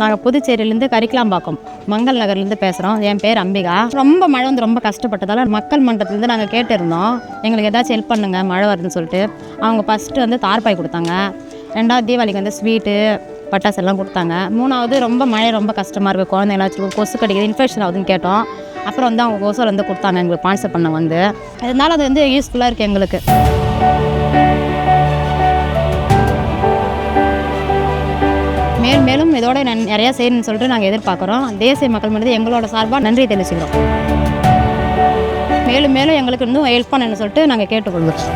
நாங்கள் புதுச்சேரியிலேருந்து கரிக்கலாம்பாக்கம் மங்கள் நகர்லேருந்து பேசுகிறோம் என் பேர் அம்பிகா. ரொம்ப மழை வந்து ரொம்ப கஷ்டப்பட்டதால் மக்கள் மன்றத்துலேருந்து நாங்கள் கேட்டிருந்தோம். எங்களுக்கு ஏதாச்சும் ஹெல்ப் பண்ணுங்க மழை வருதுன்னு சொல்லிட்டு. அவங்க ஃபஸ்ட்டு வந்து தார்பாய் கொடுத்தாங்க. ரெண்டாவது தீபாவளிக்கு வந்து ஸ்வீட்டு பட்டாசு எல்லாம் கொடுத்தாங்க. மூணாவது ரொம்ப மழை ரொம்ப கஷ்டமாக இருக்குது குழந்தைங்கள வச்சு கொசு கடிக்குது இன்ஃபெக்ஷன் ஆகுதுன்னு கேட்டோம். அப்புறம் வந்து அவங்க கொசு வந்து கொடுத்தாங்க எங்களுக்கு பான்சர் பண்ண வந்து. அதனால அது வந்து யூஸ்ஃபுல்லாக இருக்குது எங்களுக்கு. மேல் மேலும் இதோட நிறையா செய்யணும்னு சொல்லிட்டு நாங்கள் எதிர்பார்க்குறோம். தேசிய மக்கள் மனித எங்களோட சார்பாக நன்றி தெரிவிச்சுக்கிறோம். மேலும் மேலும் எங்களுக்கு இன்னும் ஹெல்ப் பண்ணணும்னு சொல்லிட்டு நாங்கள் கேட்டுக்கொள்கிறோம்.